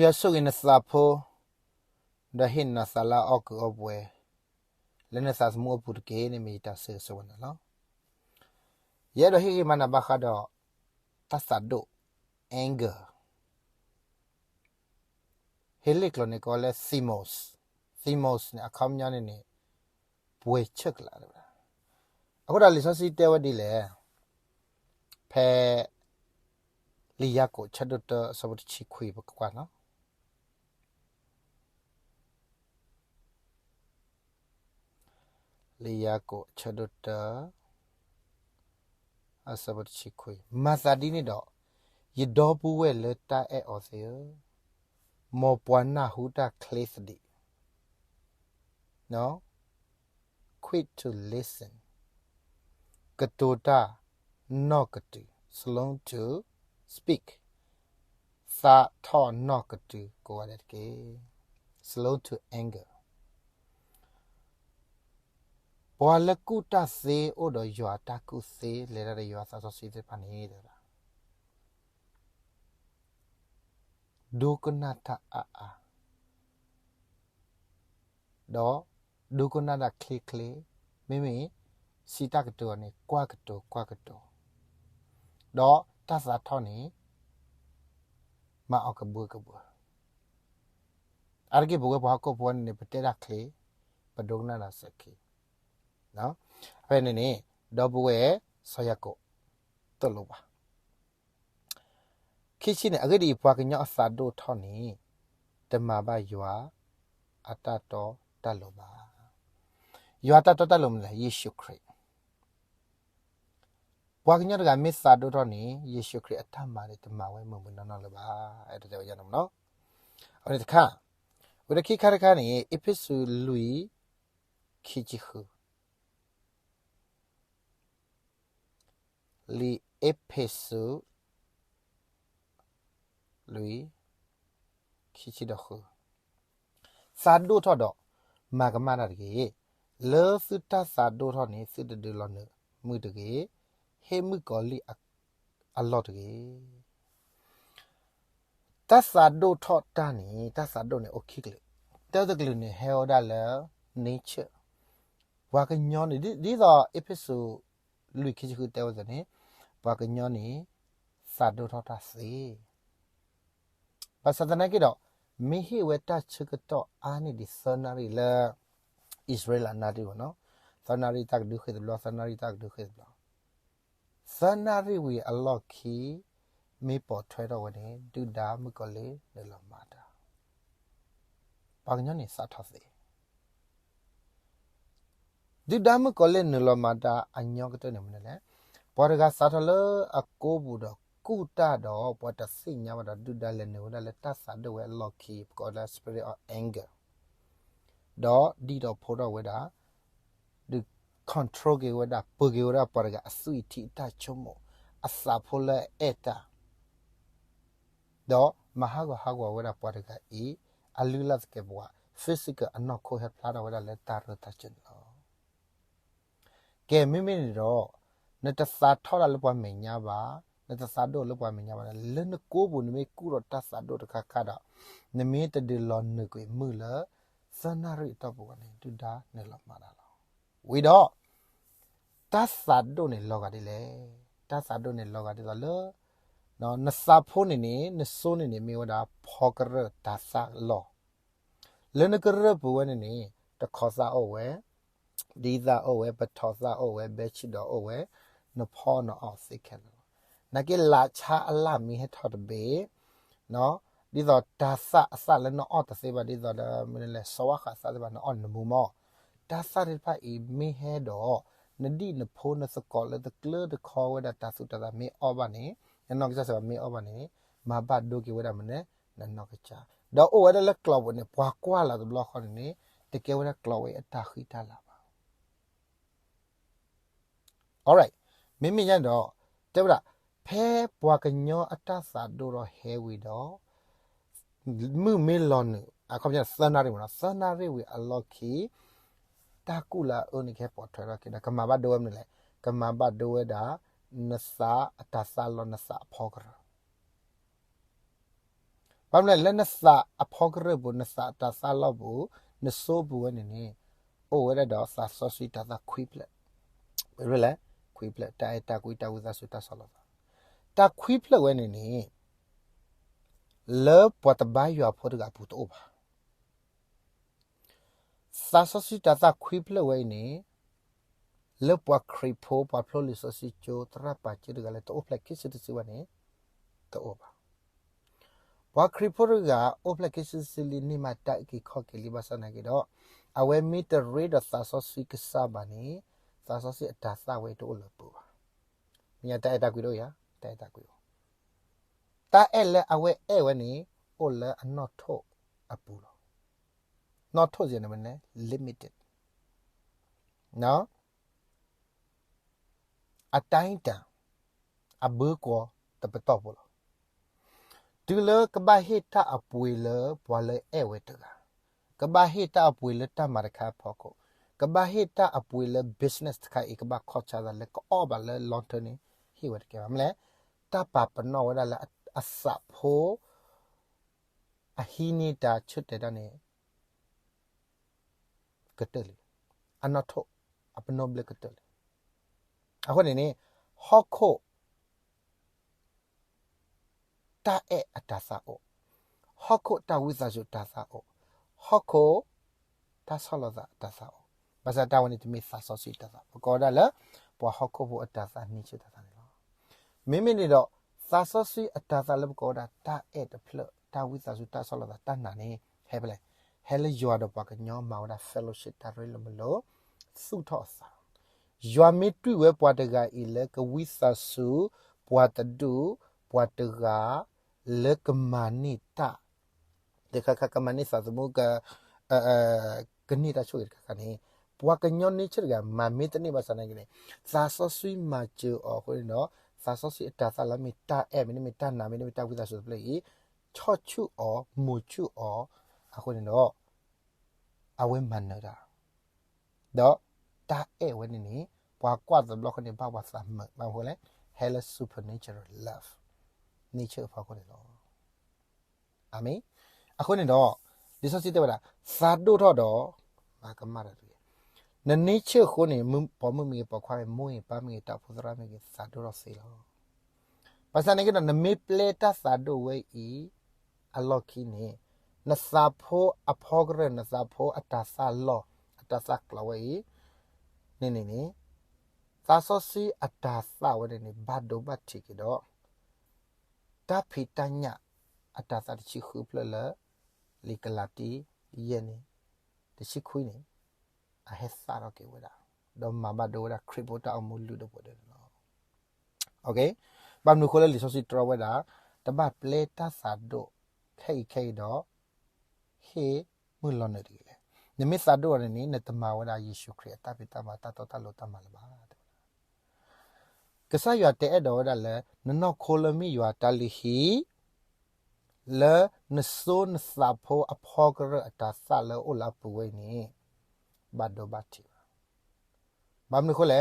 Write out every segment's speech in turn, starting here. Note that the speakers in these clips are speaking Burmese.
mo ya so in sa pho da hin na sala ok obwe le na sa smo pu ke ni mi ta se so na lo ye do hi mana ba kha do ta sa do anger helik lo ne ko le simos simos ne akham nya ne ne ပွဲချက်လာတယ်ဗျအခုဒါလီဆောစီတဲဝတ်ဒီလေဖဲလီယာကိုချက်တော့စဘတ်ချီခွေပကွာနော်လီယာကိုချက်တော့အစဘတ်ချီခွေမသာဒီနေတော့ယဒေါ်ပူ ဝဲလက်တာအဲအော်စီမောပွားနာဟူတာကလေးစဒီနော် quick to listen. Katoda nokatu slow to speak. Sa tho nokatu ko adet ke slow to anger. ဘွာလကုတစေဩတော်ရွာတကုစေလေရရွာစာစောစီတဲ့ဖာနေတယ်လားဒုကနာတအာအာတော့ဒုကနာဒခလီခလီမိမိစီတကတောနေကွာကတောကွာကတောတော့တသထောနေမအောက်ကဘူကဘူအာရကေဘူကဘာကိုပွန်နေပတေရခလီပဒုကနာလာစခီ နော်အဲ့နေနေတော့ဘူရဲ့ဆောရကိုတလို့ပါခိချိနေအဂဒီပွားကညအစာဒိုထောနေတမဘာယွာအတတော်တလို့ပါယောတာတတလုံးလေယေရှုခရစ်ဘွားကညတကမစ္စာတို့တော့နေယေရှုခရစ်အထမတဲ့တမဝဲမုံမနော်နော်လပါအဲ့ဒါကြောင့်ရအောင်နော်အဲ့ဒါခါဝရခိခါရခါနေအပိစုလူီခိချီခု လီအပိစုလူီခိချီတော့ခုစာဒုထော့တော့မာကမနာတကြီးလောစုတဆာဒိုထောနေစစ်တဒလနမှုတကေဟေမှုကောလီအလော့တကေတဆာဒိုထောတနီတဆာဒိုနေโอเคကလေတဲတကလူနေဟဲောဒါလဲ nature ဝါကညောနေဒီသာ episode လူခိချခုတဲဝဇနေ ဝါကညောနေစာဒိုထောတာစေဘာစဒနာကေတော့မိဟိဝတချကတော့အာနေဒီစနာရီလာ Israel anadi wono sanari tak du khid blo sanari tak du khid blo sanari wi Allah ki me po thwe do wone du da mu ko le ne lo ma da pa gnyo ni sa tha se du da mu ko le ne lo ma da anyo ka to ne mu ne le po ga sa tha lo a ko bu do ကုတတော့ပေါ်တစိညာမတော့ဒုဒလည်းနေဝလည်းတတ်စာတော့ဝဲ lock key ကော the spirit of anger တော့ဒီတော့ဖိုးတော့ဝဲတာဒီ control ကေဝဲတာပကေဝဲတာပါရကအစွိတိတချုံမအစာဖိုလဲအတာတော့မဟာကဟာကဝဲတာပါရကအီအလူလတ်ကေဘွာ physical အနောက်ခိုဟက်ဖလာတော့ဝဲတာလဲတာရတချင်တော့ကဲမိမိတော့ နတစာထောက်လာလို့ပွားမညာပါနတစာတော့လို့ပွားမညာပါလဲနကိုဘူးနမေကူတော့တဆာတော့တခါခါတော့နမေတဒီလောနကွေမှုလားစနာရိတပုကနေတူတာနေလမနာလောဝီတော့တသတ်ဒိုနေလောကတိလေတသတ်ဒိုနေလောကတိတော့လောနော်နစဖိုးနေနေနဆိုးနေနေမြေဝတာဖောကရတသလောလနကရဘဝနေနေတခောစာအဝဲဒီသာအဝဲပထောစာအဝဲဘဲချီတော့အဝဲ နဖောနအောစိခဲလောနကေလာချာအလာမီဟထတ်ဘေနော်ဒီတော့ဒါဆအဆလည်းနော်အော်တစေပါဒီတော့မင်းလည်းစောဝခါစားတယ်ပါနော်အော်နမူမောဒါဆရပါအီမေဟဲတော့နဒီနဖိုးနစကောလည်းတကလဒခေါ်ဝဒတာစုတာမေအောပါနေနော်ကစားစပါမေအောပါနေမဘတ်ဒိုကေဝဒမနေနနော်ကချာတော့အိုဝဒလကလောဝနေပွားကွာလာဘလခေါ်နေတကယ်ဝဒကလောဝအတာခိတာလာပါ alright မင်းမညတော့တဲ့ဗလားဖဲပွားကညောအတဆာဒိုတော့ဟဲဝီတော့မှုမေလွန်အခုပြစနာရီမနော်စနာရီဝီအလော်ခီတာကူလာအုန်ကေပေါ်ထွဲရကိနကမဘဒိုမလေကမဘဒိုဝဒါနစာအတဆာလောနစာဖောကရဘာမလဲလက်နစာအဖောကရဘနစာတာဆာလောဘူနဆိုဘူဝနေနေအိုဝရတော့စာဆောစီတာသာခွိပလက်ဘယ်ရလဲ ခွိပလက်တိုင်တာကွီတာဝဇာဆိုတာဆောလောတာခွိပလက်ဝနေနေလေပတ်တဘိုင်ရဖို့ကပူတော့ပါစာဆောစီတာသာခွိပလက်ဝနေလေပွားခရီဖိုပါဖလိုလီဆိုစီချိုတရပါချီကလည်းတော့ဖလက်ကိစတစီဝနေတော့ပါဘာခရီဖိုက application စလီနီမတိုက်ကိခော့ကလေးပါစနာကေတော့အဝဲမီတရေဒသာဆောစီကစားပါနေ သာဆောစီအတာစဝဲတော့လပူပါမြတ်တိုက်တာကွေတော့ရတိုက်တာကွေတာအဲ့လဲအဝဲအဲ့ဝဲနေအိုလဲအနော့ထုတ်အပူလို့ not ထုတ်စင်နေမလဲ limited နော်အတိုင်းတန်အဘကောတပတော့ဘောတူလကဘာဟိတာအပွေလဘွာလေအဲဝဲတကကဘာဟိတာအပွေလတမရခါဖောကိုက ဘာဟိတာအပွေလ business တခါဧကဘာခေါ်ချတာလေကောဘလေ long term နေဟိဝတ်ကဲမလဲတပပနောဝဒလာအစဖိုအဟိနေတာချွတ်တဲ့တဲ့ကတလီအနထောအပနောဘလကတလီအခုနေနေဟော့ခိုတာအဲအတာစာအိုဟော့ခိုတာဝိဇာဇူတာစာအိုဟော့ခိုတာဆလဇာတာစာအို ဘာသာတာဝန်တမီဖာဆောစီတာစာပကောဒါလာပွာဟော့ခိုဘူအတာစာနိချတာစာနေလို့မိမိနေတော့သာဆောစီအတာစာလပကောဒါတာအဲတဖလတာဝိဇာဇူတာဆလဇာတာနာနေဟဲပလေဟဲလေယောဒပကညောမောဒါ fellowship တာရလမလို့စုထော့စာယွာမီတွဝဲပွားတကဤလေကဝိသဆုပွားတဒုပွားတကလေကမနိတတခခကမနိသသမုကအဲကနိတချိုရခကနေ ပွားကညောနိချရကမမေတနိဘာစနိုင်ကနေသာဆဆွီမချေအော်ခွေနော်သာဆဆွီအတာသလမီတာအဲမနိမီတာနာမနိမီတာဝိသဆုပလေချော့ချုအော်မူချုအော်အခုနေတော့အဝဲမန်နတာတော့တာအဲဝနေနေပွာကွာသဘလော့ခနေပါဝါသမမဟိုလေ hell supernatural love nature ဖောက်ကိုလေတော့အာမင်အခုနေတော့ဒီစစစ်တဲ့ဗလားသာတို့တော့တော့မာကမာရတူ န nature ကိုနေမပေါ်မမီပေါ်ခွာမွေးပါမီတာဖုဒရာမီသာတို့တော့စေလောပါစနေကတော့နမေပလက်တာသာတို့ဝဲဤအလော့ခီနေနစာဖိုအဖောဂရနစာဖိုအတာဆာလောအတာဆာကလဝဲနေနေနေသာဆောစီအတာသဝရနေဘတ်ဒိုဘတ်တီကတော့တာဖီတညာအတာသတချီခုပလလလီကလာတီယနေတချီခွီးနေ a hesa ro ke wera do mama do wera kripo ta o mulu do pode no okay ba nu khole liso si tro wera ta ba pleta sa do khei khei do he mulo ne ri le ne mi sa do ne ne ta ma wera yesu khri ta pi ta ma ta to ta lo ta ma la ba ကဆာရတဲ့အဲ့တော်ရလဲနနောခိုလမီရတလီဟီလဲနဆိုးနစာဖိုအဖောကရအတာဆလဲအိုလာပွေနေ ဘတ်ဒိုဘတ်တီဘာမနခိုလဲ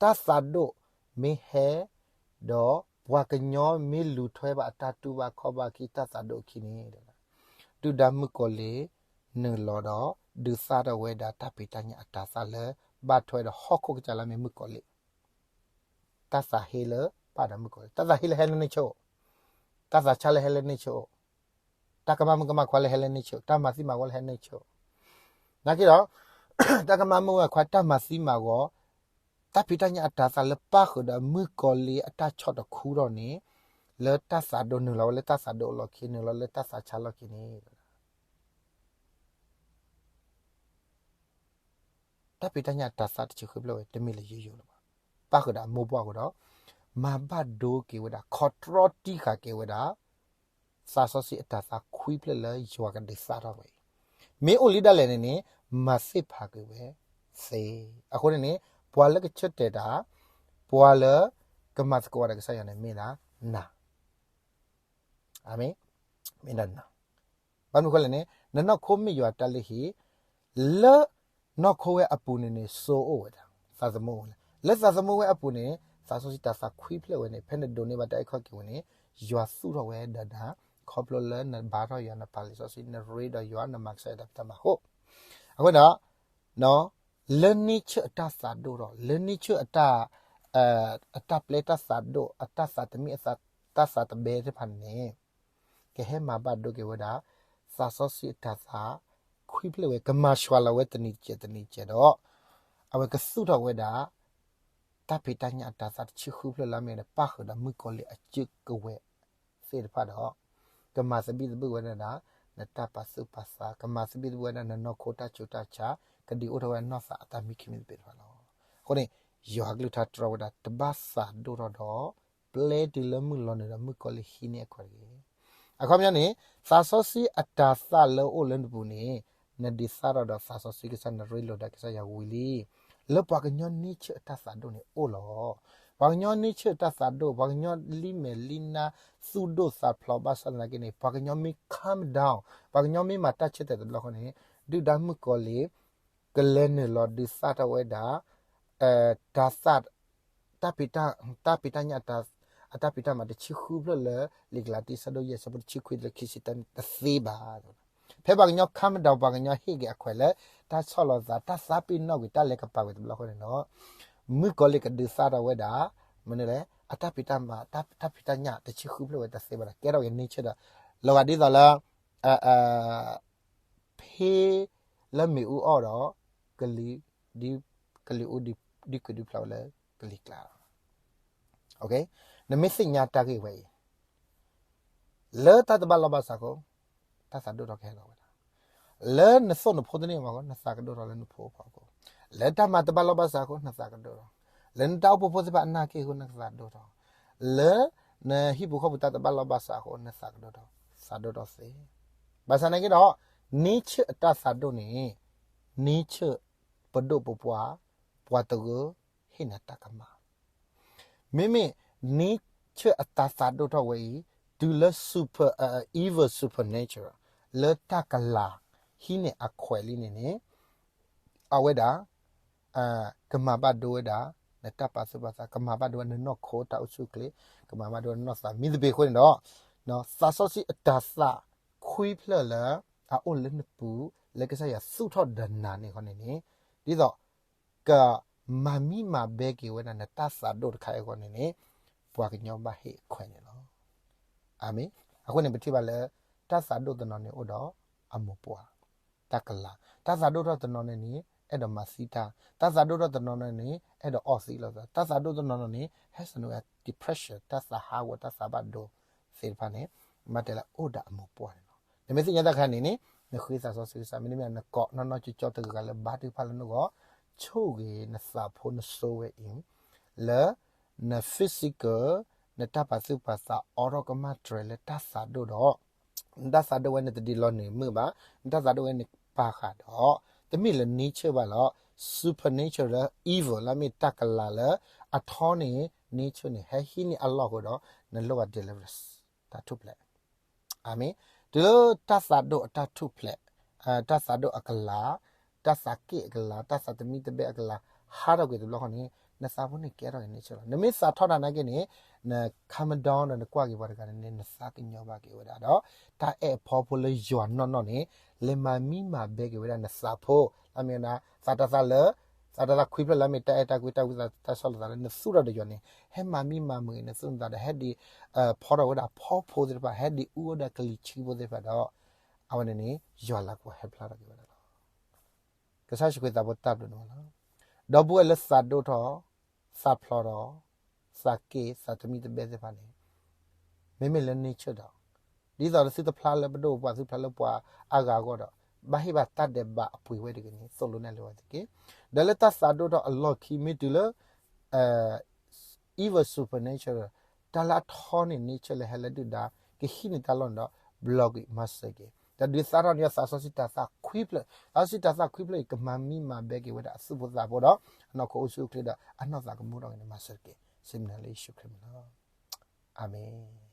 တာဆာဒိုမေဟဲဒေါ်ဘွာကညောမီလူထွဲပါအတာတူပါခောပါကီတာဆာဒိုခီနေတဲ့တူဒမ်ကိုလေနလော်တော့ဒူစာတော့ဝဲတာတပိတညာအတာဆာလဲဘတ်ထွဲတော့ဟော့ခုကကြလာမေမကိုလေတသဟေလပါဒမကိုတသဟေလဟဲလနေချိုတသချလဟဲလနေချိုတကမမကမခွာလဟဲလနေချို တမစီမဝလဟဲနေချိုနာကြတော့တကမမဝခွာတမစီမကောတပိတညာအတာသလပခဒမကိုလီအတာချော့တခူတော့နေလေတသဒိုနလောလေတသဒိုလောခိနလောလေတသချလောခိနေတပိတညာတသတချခုဘလို့တမီလေယူယူလို့ပါခဒါမောပွားကတော့မဘတ်ဒိုကေဝဒါခေါထရတီခါကေဝဒါစာဆောစီအတာစာခွီးပလလေယောကဒီစာတော့ဝေမေအိုလီဒါလည်းနေ မစစ်ဖာကေဝဲစေအခုနေပွာလကချက်တဲ့တာပွာလကမတ်ကောရကဆရနေမေနာနာအာမင်မေနာနာဘာလို့ခလဲနေနနခိုမီယောတလဟီလနောခိုဝဲအပူနေနေဆိုအိုဝဒါသာသမိုးလေလက်စာစမဝဲအပူနေစာဆိုစီတာစာခွီးဖလက်ဝဲနေဖက်နေဒိုနေပါတိုက်ခော့ကီဝဲနေယွာစုတော့ဝဲဒါဒါခေါပလလနဘာရယနပါလီဆိုစီနရေဒယောနမက်ဆက်တမဟုတ်အခုတော့နော်လနိချအတသဒိုတော့လနိချအတအအတပလက်တသဒိုအတသတမီအသတသတဘေရဖန်နေကဲဟဲမှာဘတ်ဒိုကေဝဒါစာဆောစီတသာခွိပလဝဲကမရှဝလဝဲတနိချတနိချတော့အဝကဆုတော့ဝဲတာတပိတညာတသတ်ချခုပလလာမေပါခဒမှုကောလေအချစ်ကဝဲစေတဖတ်တော့ကမစပိတဘဝဲနာ နတပစုပစာကမစပိတဘဝဲနာနခိုတာချူတာချာကဒီအိုတော်ဝဲနော့စာအတမိခိမင်ပေဖာလောခုနေယောဂလူတာတရဝဒတဘစာဒိုရတော့ပလေဒီလမှုလောနေရမှုကောလေဟိနေခွာကြီးအခုမြန်နေစာဆောစီအတာသလောအိုလန်ဘူးနေနဒီစာရတော့စာဆောစီကစနရီလိုဒါကစရဝီလီလောပကညနိချအတာသဒိုနေအိုလော ဘာညောနိချတသဒိုဘာညောလီမေလီနာသုဒိုသဖလောဘဆလကနေဘာညောမီ calm down ဘာညောမီမတချတဲ့လောခနေဒုဒမှုကောလေကလဲနေလောဒီစတာဝဲတာအဲဒါသတ်တပိတာတပိတညာတာအတပိတမတချီခုဘလလီဂလာတီဆဒိုရစပချီ มึกอลิกดือซาดาเวดามันเลยอัตปิตามาตัตปิตาญาแต่ชื่อคือเปล่าแต่เสบระแกเราอย่างนี้เชื่อเราอดีตละเอ่อเอ่อเพละมีอูอ๋อรอกลีดีกลีอูดีดีกดีเปล่าเลยกลีกลาโอเคนั่นไม่สิ่งญาตากี่ไว้เลิกตัดบัลลบาสักคนตัดสัตว์ดูดอกแค่เราเลิกนั่นส่วนนพดนี่มาก็นั่นสักดูดอกแล้วนพดพอก็ လဲနဟိဘူခဘတတဘလဘဆာကိုနစာကဒိုတော့စာဒိုတော့စေဘာစနေကတော့နိချအတဆာဒိုနေနိချပဒုပပွားပွားတကဟိနတကမမိမိနိချအတဆာဒိုတော့ဝေဒူလဆူပါအီဗယ်ဆူပါနေချာလတကလာဟိနေအခွဲလေးနေနေအဝဲတာ အာကမဘတ်ဒိုဝဲတာနတပါစပါစကမဘတ်ဒိုနနော့ခိုတာအစုကလေကမဘတ်ဒိုနော့စာမိဒဘေခွင်းတော့နော်စာစောစီအတာစာခွေးဖလလာအအိုလနပူလက်ကစားရစုထော့ဒနာနေခေါနေနေဒီတော့ကမမီမဘဲကေဝနနတဆာဒိုခိုင်ခေါနေနေပွားကညောဘဟေခွဲနေနော်အာမင်အခုနေပတိပါလေတဆာဒိုတနော်နေဥတော့အမပွားတကလာတဆာဒိုတော့တနော်နေနေ အဲ့တော့မစီတာတဆာဒိုတော့တနော်နေနေအဲ့တော့အော့စီလို့တဆာဒိုတနော်နေ has no depression တဆာဟာဝတဆာဘတ်ဒိုစေဖာနေမတလာဥဒအမပွားနေနော်နမေစီညတခါနေနေနခွေးစာစောစီစာမင်းမြနကောနော်နော်ချီချောတကလည်းဘာတိဖာလနကောချိုးကေနစာဖို့နဆိုဝဲအင်းလဲန physical နတပါစုပါစာအော်ရကမထရလေတဆာဒိုတော့တဆာဒိုဝဲနတဒီလောနေမှုပါတဆာဒိုဝဲနပါခါတော့ တမိလ nature ပါလော supernatural evil လာမီတကလာလအထောနေ nature နေဟဟီနီအလ္လာဟ်ကိုတော့နလောက deliverance တထုပလက်အာမင်ဒီလိုတဆာဒိုအတထုပလက်အာတဆာဒိုအကလာတဆာကေအကလာတဆာတမီတဘေအကလာဟာတော့ကေဒီလောကနေနစာဖို့နေကဲတော့နေချောနမစ်စာထောက်တာနာကနေနခမဒေါင်းနကွာကေဘာကနေနစာကညောပါကေဝဒါတော့တာအဲဖော်ဖို့လေယွာနော်နော်နေ လေမမီမာဘေကေဝဒါနစာဖို့အမေနာစာတဆာလေစာတဆာခွိပလမီတဲတာကွီတာဝိစာတဆောလာနစုရတဲ့ယွာနေဟဲမမီမာမွေနစွန်တာဟက်ဒီအဖော်တော့ဝဒါဖော်ဖို့တဲ့ပါဟက်ဒီဥဒကလီချီဖို့တဲ့ပါတော့အဝနေနေယွာလာကိုဟက်ဖလာတော့ကေဝဒါကစားရှိခွေတာဘတ်တပ်လို့နော်တော့ဘူးလက်စာဒိုတော့စာဖလော်တော့စာကေစာတမီတပဲစဖာနေမေမေလည်းနေချတော့ ဒီတော့စစ်တဖလာလည်းဘဒိုပွားစုဖလာလည်းပွားအာဂါကောတော့ဘာဟိဘတတ်တဲ့ဘာအပွေဝဲတကင်းဆိုလို့နဲ့လောတကေဒလတစာဒိုတော့အလော့ခီမီတူလအဲ evil supernatural တလာထောနေ nature လည်းဟဲ့လက်တူဒါကခိနေတလွန်တော့ blog မတ်စကေတဒီစာရညစာစစစ်တာစာခွိပလအစစ်တာစာခွိပလကမမီမဘဲကေဝဒအစုဘသာဘောတော့အနောက်ကိုအစုခလဒအနောက်သာကမှုတော့နေမဆကေစိမနလေးရှုခရမနာအာမင်